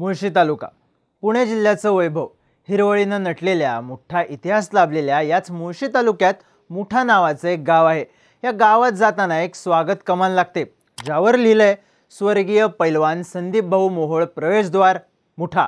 मुळशी तालुका. पुणे जिल्ह्याचं वैभव हिरवळीनं नटलेल्या मोठा इतिहास लाभलेल्या याच मुळशी तालुक्यात मुठा नावाचं एक गाव आहे. या गावात जाताना एक स्वागत कमान लागते. ज्यावर लिहिलंय स्वर्गीय पैलवान संदीप भाऊ मोहोळ प्रवेशद्वार मुठा.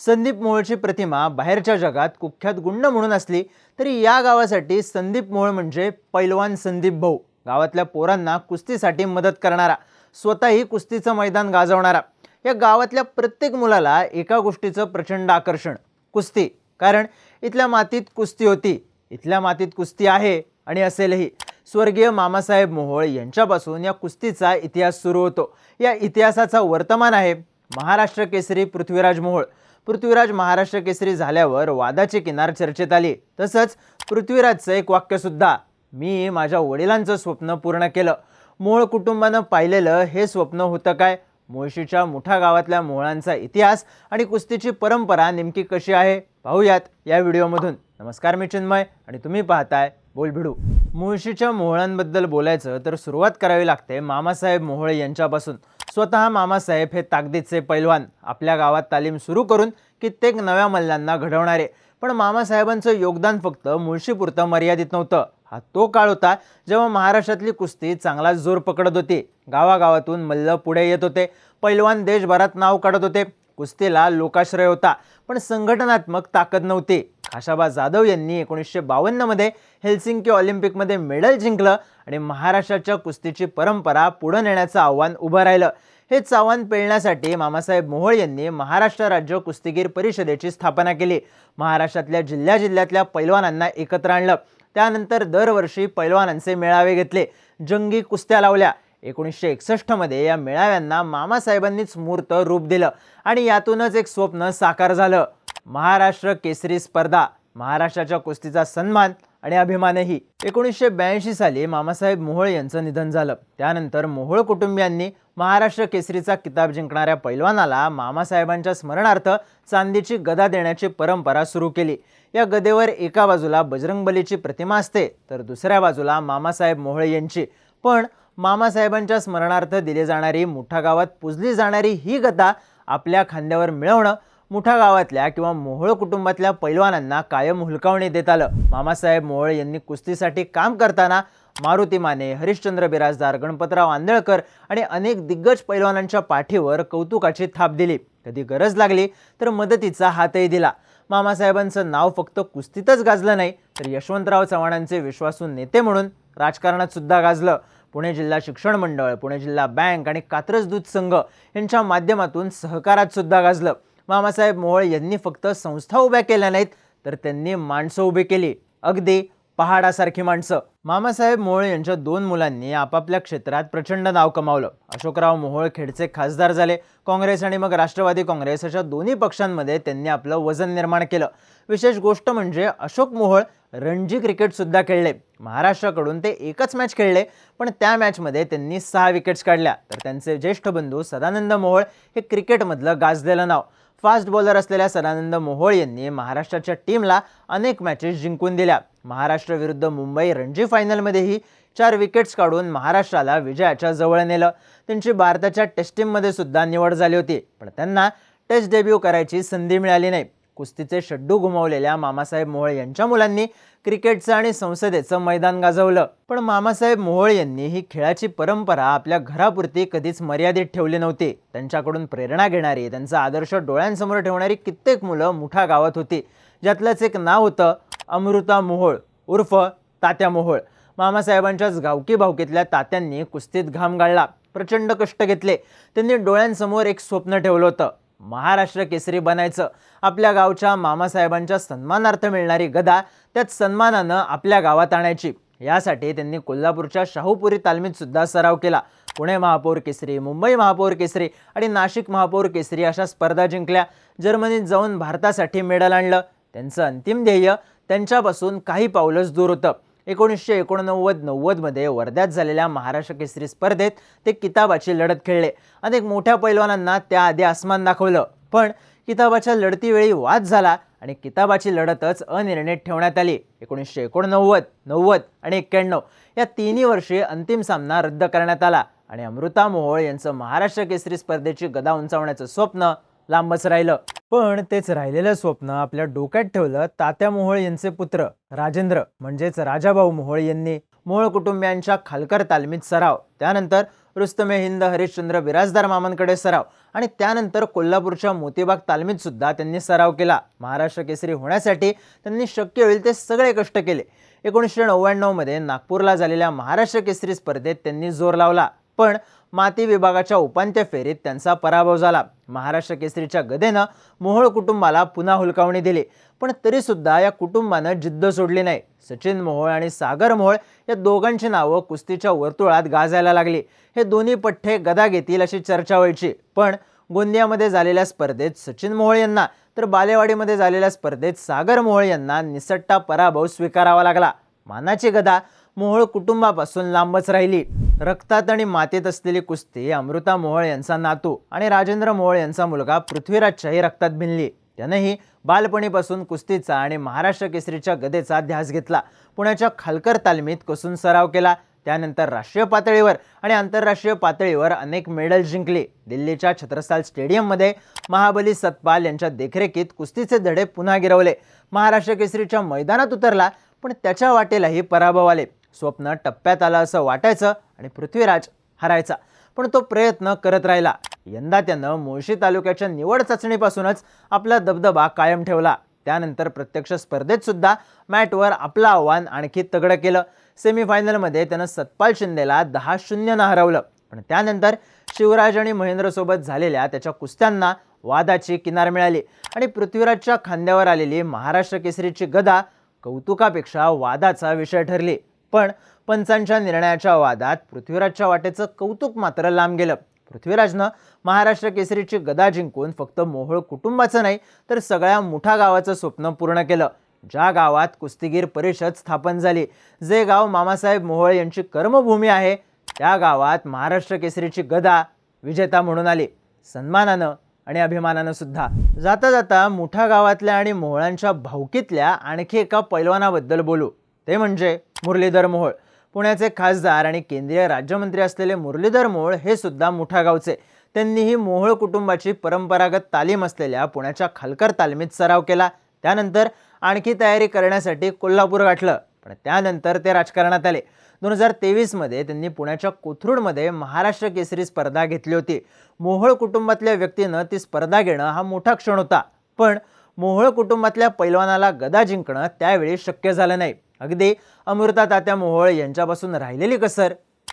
संदीप मोहोळची प्रतिमा बाहेरच्या जगात कुख्यात गुंड म्हणून असली तरी या गावासाठी संदीप मोहोळ म्हणजे पैलवान संदीप भाऊ गावातल्या पोरांना कुस्तीसाठी मदत करणारा स्वतःही कुस्तीचं मैदान गाजवणारा. या गावातल्या प्रत्येक मुलाला एका गोष्टीचं प्रचंड आकर्षण कुस्ती. कारण इथल्या मातीत कुस्ती होती. इथल्या मातीत कुस्ती आहे आणि असेलही. स्वर्गीय मामासाहेब मोहोळ यांच्यापासून या कुस्तीचा इतिहास सुरू होतो. या इतिहासाचा वर्तमान आहे महाराष्ट्र केसरी पृथ्वीराज मोहोळ. पृथ्वीराज महाराष्ट्र केसरी झाल्यावर वादाची किनार चर्चेत आली. तसंच पृथ्वीराजचं एक वाक्यसुद्धा. मी माझ्या वडिलांचं स्वप्न पूर्ण केलं. मोहोळ कुटुंबानं पाहिलेलं हे स्वप्न होतं काय? मुळशीच्या मुठा गावातल्या मोहळांचा इतिहास आणि कुस्तीची परंपरा नेमकी कशी आहे पाहूयात या व्हिडिओमधून. नमस्कार मी चिन्मय आणि तुम्ही पाहताय बोल भिडू मुळशीच्या मोहळांबद्दल बोलायचं तर सुरुवात करावी लागते मामासाहेब मोहळे यांच्यापासून. स्वतः मामासाहेब हे ताकदीचे पैलवान. आपल्या गावात तालीम सुरू करून कित्येक नव्या मल्लांना घडवणारे. पण मामासाहेबांचं योगदान फक्त मुळशीपुरतं मर्यादित नव्हतं. हा तो काळ होता जेव्हा महाराष्ट्रातली कुस्ती चांगला जोर पकडत होती. गावागावातून मल्ल पुढे येत होते. पैलवान देशभरात नाव काढत होते. कुस्तीला लोकाश्रय होता पण संघटनात्मक ताकद नव्हती. आशाबा जाधव यांनी एकोणीसशे बावन्नमध्ये हेल्सिंकी ऑलिम्पिकमध्ये मेडल जिंकलं आणि महाराष्ट्राच्या कुस्तीची परंपरा पुढे नेण्याचं आव्हान उभं राहिलं. हेच आव्हान पेलण्यासाठी मामासाहेब मोहोळ यांनी महाराष्ट्र राज्य कुस्तीगीर परिषदेची स्थापना केली. महाराष्ट्रातल्या जिल्ह्या जिल्ह्यातल्या पैलवानांना एकत्र आणलं. त्यानंतर दरवर्षी पैलवानांचे मेळावे घेतले. जंगी कुस्त्या लावल्या. एकोणीसशे एकसष्टमध्ये या मेळाव्यांना मामासाहेबांनीच मूर्त रूप दिलं आणि यातूनच एक स्वप्न साकार झालं. महाराष्ट्र केसरी स्पर्धा महाराष्ट्राच्या कुस्तीचा सन्मान आणि अभिमानही. एकोणीसशे ब्याऐंशी साली मामासाहेब मोहोळ यांचं निधन झालं. त्यानंतर मोहोळ कुटुंबियांनी महाराष्ट्र केसरीचा किताब जिंकणाऱ्या पैलवानाला मामासाहेबांच्या स्मरणार्थ चांदीची गदा देण्याची परंपरा सुरू केली. या गदेवर एका बाजूला बजरंगबलीची प्रतिमा असते तर दुसऱ्या बाजूला मामासाहेब मोहोळ यांची. पण मामासाहेबांच्या स्मरणार्थ दिली जाणारी मुठा गावात पुजली जाणारी ही गदा आपल्या खांद्यावर मिळवणं मुठा गावातल्या किंवा मोहोळ कुटुंबातल्या पैलवानांना कायम हुलकावणी देत आलं. मामासाहेब मोहोळ यांनी कुस्तीसाठी काम करताना मारुती माने हरिश्चंद्र बिराजदार गणपतराव आंदळकर आणि अनेक दिग्गज पैलवानांच्या पाठीवर कौतुकाची थाप दिली. कधी गरज लागली तर मदतीचा हातही दिला. मामासाहेबांचं नाव फक्त कुस्तीतच गाजलं नाही तर यशवंतराव चव्हाणांचे विश्वासू नेते म्हणून राजकारणात सुद्धा गाजलं. पुणे जिल्हा शिक्षण मंडळ पुणे जिल्हा बँक आणि कात्रज दूध संघ यांच्या माध्यमातून सहकारात सुद्धा गाजलं. मामासाहेब मोहोळ यांनी फक्त संस्था उभ्या केल्या नाहीत तर त्यांनी माणसं उभी केली. अगदी पहाडासारखी माणसं. मामासाहेब मोहोळ यांच्या दोन मुलांनी आपापल्या क्षेत्रात प्रचंड नाव कमावलं. अशोकराव मोहोळ खेडचे खासदार झाले. काँग्रेस आणि मग राष्ट्रवादी काँग्रेस अशा दोन्ही पक्षांमध्ये त्यांनी आपलं वजन निर्माण केलं. विशेष गोष्ट म्हणजे अशोक मोहोळ रणजी क्रिकेटसुद्धा खेळले. महाराष्ट्राकडून ते एकच मॅच खेळले पण त्या मॅचमध्ये त्यांनी सहा विकेट्स काढल्या. तर त्यांचे ज्येष्ठ बंधू सदानंद मोहोळ हे क्रिकेटमधलं गाजलेलं नाव. फास्ट बॉलर असलेल्या सदानंद मोहोळ यांनी महाराष्ट्राच्या टीमला अनेक मॅचेस जिंकून दिल्या. महाराष्ट्र विरुद्ध मुंबई रणजी फायनलमध्येही चार विकेट्स काढून महाराष्ट्राला विजयाच्या जवळ नेलं. त्यांची भारताच्या टेस्ट टीममध्ये सुद्धा निवड झाली होती पण त्यांना टेस्ट डेब्यू करायची संधी मिळाली नाही. कुस्तीचे शड्डू गुमावलेल्या मामासाहेब मोहोळ यांच्या मुलांनी क्रिकेटचं आणि संसदेचं मैदान गाजवलं. पण मामासाहेब मोहोळ यांनी ही खेळाची परंपरा आपल्या घरापुरती कधीच मर्यादित ठेवली नव्हती. त्यांच्याकडून प्रेरणा घेणारी त्यांचा आदर्श डोळ्यांसमोर ठेवणारी कित्येक मुलं मुठा गावात होती. ज्यातलंच एक नाव होतं अमृता मोहोळ उर्फ तात्या मोहोळ. मामासाहेबांच्याच गावकी भावकीतल्या तात्यांनी कुस्तीत घाम गाळला. प्रचंड कष्ट घेतले. त्यांनी डोळ्यांसमोर एक स्वप्न ठेवलं होतं. महाराष्ट्र केसरी बनायचं. आपल्या गावच्या मामासाहेबांच्या सन्मानार्थ मिळणारी गदा त्यात सन्मानानं आपल्या गावात आणायची. यासाठी त्यांनी कोल्हापूरच्या शाहूपुरी तालमीत सुद्धा सराव केला. पुणे महापौर केसरी मुंबई महापौर केसरी आणि नाशिक महापौर केसरी अशा स्पर्धा जिंकल्या. जर्मनीत जाऊन भारतासाठी मेडल आणलं. त्यांचं अंतिम ध्येय त्यांच्यापासून काही पावलंच दूर होतं. एकोणीसशे एकोणनव्वद नव्वदमध्ये वर्ध्यात झालेल्या महाराष्ट्र केसरी स्पर्धेत ते किताबाची लढत खेळले. अनेक मोठ्या पैलवानांना त्याआधी आसमान दाखवलं. पण किताबाच्या लढतीवेळी वाद झाला आणि किताबाची लढतच अनिर्णित ठेवण्यात आली. एकोणीसशे एकोणनव्वद नव्वद आणि एक्क्याण्णव या तिन्ही वर्षी अंतिम सामना रद्द करण्यात आला आणि अमृता मोहोळ यांचं महाराष्ट्र केसरी स्पर्धेची गदा उंचावण्याचं स्वप्न लांबच राहिलं. पण तेच राहिलेलं स्वप्न आपल्या डोक्यात ठेवलं तात्या मोहोळ यांचे पुत्र राजेंद्र म्हणजेच राजाभाऊ मोहोळ यांनी. मोहोळ कुटुंबियांच्या खालकर तालमीत सराव त्यानंतर रुस्तमे हिंद हरिश्चंद्र बिराजदार मामांकडे सराव आणि त्यानंतर कोल्हापूरच्या मोतीबाग तालमीत सुद्धा त्यांनी सराव केला. महाराष्ट्र केसरी होण्यासाठी त्यांनी शक्य होईल ते सगळे कष्ट केले. एकोणीसशे नव्याण्णवमध्ये नागपूरला झालेल्या महाराष्ट्र केसरी स्पर्धेत त्यांनी जोर लावला. पण माती विभागाच्या उपांत्य फेरीत त्यांचा पराभव झाला. महाराष्ट्र केसरीच्या गदेनं मोहोळ कुटुंबाला पुन्हा हुलकावणी दिली. पण तरीसुद्धा या कुटुंबानं जिद्द सोडली नाही. सचिन मोहोळ आणि सागर मोहोळ या दोघांची नावं कुस्तीच्या वर्तुळात गाजायला लागली. हे दोन्ही पठ्ठे गदा घेतील अशी चर्चा व्हायची. पण गोंदियामध्ये झालेल्या स्पर्धेत सचिन मोहोळ यांना तर बालेवाडीमध्ये झालेल्या स्पर्धेत सागर मोहोळ यांना निसट्टा पराभव स्वीकारावा लागला. मानाची गदा मोहोळ कुटुंबापासून लांबच राहिली. रक्तात आणि मातीत असलेली कुस्ती अमृता मोहोळ यांचा नातू आणि राजेंद्र मोहोळ यांचा मुलगा पृथ्वीराजच्याही रक्तात भिनली. त्यानंही बालपणीपासून कुस्तीचा आणि महाराष्ट्र केसरीच्या गदेचा ध्यास घेतला. पुण्याच्या खालकर तालमीत कसून सराव केला. त्यानंतर राष्ट्रीय पातळीवर आणि आंतरराष्ट्रीय पातळीवर अनेक मेडल जिंकले. दिल्लीच्या छत्रसाल स्टेडियममध्ये महाबली सतपाल यांच्या देखरेखीत कुस्तीचे धडे पुन्हा गिरवले. महाराष्ट्र केसरीच्या मैदानात उतरला पण त्याच्या वाटेलाही पराभव आले. स्वप्न टप्प्यात आलं असं वाटायचं आणि पृथ्वीराज हरायचा. पण तो प्रयत्न करत राहिला. यंदा त्यानं मुळशी तालुक्याच्या निवड चाचणीपासूनच आपला दबदबा कायम ठेवला. त्यानंतर प्रत्यक्ष स्पर्धेत सुद्धा मॅटवर आपलं आव्हान आणखी तगडं केलं. सेमीफायनलमध्ये त्यानं सतपाल शिंदेला दहा शून्यनं हरवलं. पण त्यानंतर शिवराज आणि महेंद्रसोबत झालेल्या त्याच्या कुस्त्यांना वादाची किनार मिळाली. आणि पृथ्वीराजच्या खांद्यावर आलेली महाराष्ट्र केसरीची गदा कौतुकापेक्षा वादाचा विषय ठरली. पण पंचांच्या निर्णयाच्या वादात पृथ्वीराजच्या वाटेचं कौतुक मात्र लांब गेलं. पृथ्वीराजनं महाराष्ट्र केसरीची गदा जिंकून फक्त मोहोळ कुटुंबाचं नाही तर सगळ्या मुठा गावाचं स्वप्न पूर्ण केलं. ज्या गावात कुस्तीगीर परिषद स्थापन झाली जे गाव मामासाहेब मोहोळ यांची कर्मभूमी आहे त्या गावात महाराष्ट्र केसरीची गदा विजेता म्हणून आली. सन्मानानं आणि अभिमानानं सुद्धा. जाता जाता मुठा गावातल्या आणि मोहळांच्या भावकीतल्या आणखी एका पैलवानाबद्दल बोलू. ते म्हणजे मुरलीधर मोहोळ. पुण्याचे खासदार आणि केंद्रीय राज्यमंत्री असलेले मुरलीधर मोहोळ हे सुद्धा मोठा गावचे. त्यांनीही मोहोळ कुटुंबाची परंपरागत तालीम असलेल्या पुण्याच्या खालकर तालमीत सराव केला. त्यानंतर आणखी तयारी करण्यासाठी कोल्हापूर गाठलं. पण त्यानंतर ते राजकारणात आले. दोन हजार तेवीसमध्ये त्यांनी पुण्याच्या कोथरूडमध्ये महाराष्ट्र केसरी स्पर्धा घेतली होती. मोहोळ कुटुंबातल्या व्यक्तीनं ती स्पर्धा घेणं हा मोठा क्षण होता. पण मोहोळ कुटुंबातल्या पैलवानाला गदा जिंकणं त्यावेळी शक्य झालं नाही. अगदी अमृता तात्या मोहोळ यांच्यापासून राहिलेली कसर.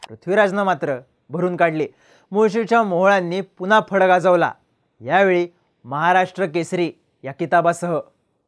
पृथ्वीराजनं मात्र भरून काढली. मुळशीच्या मोहोळांनी पुन्हा फड गाजवला यावेळी महाराष्ट्र केसरी या किताबासह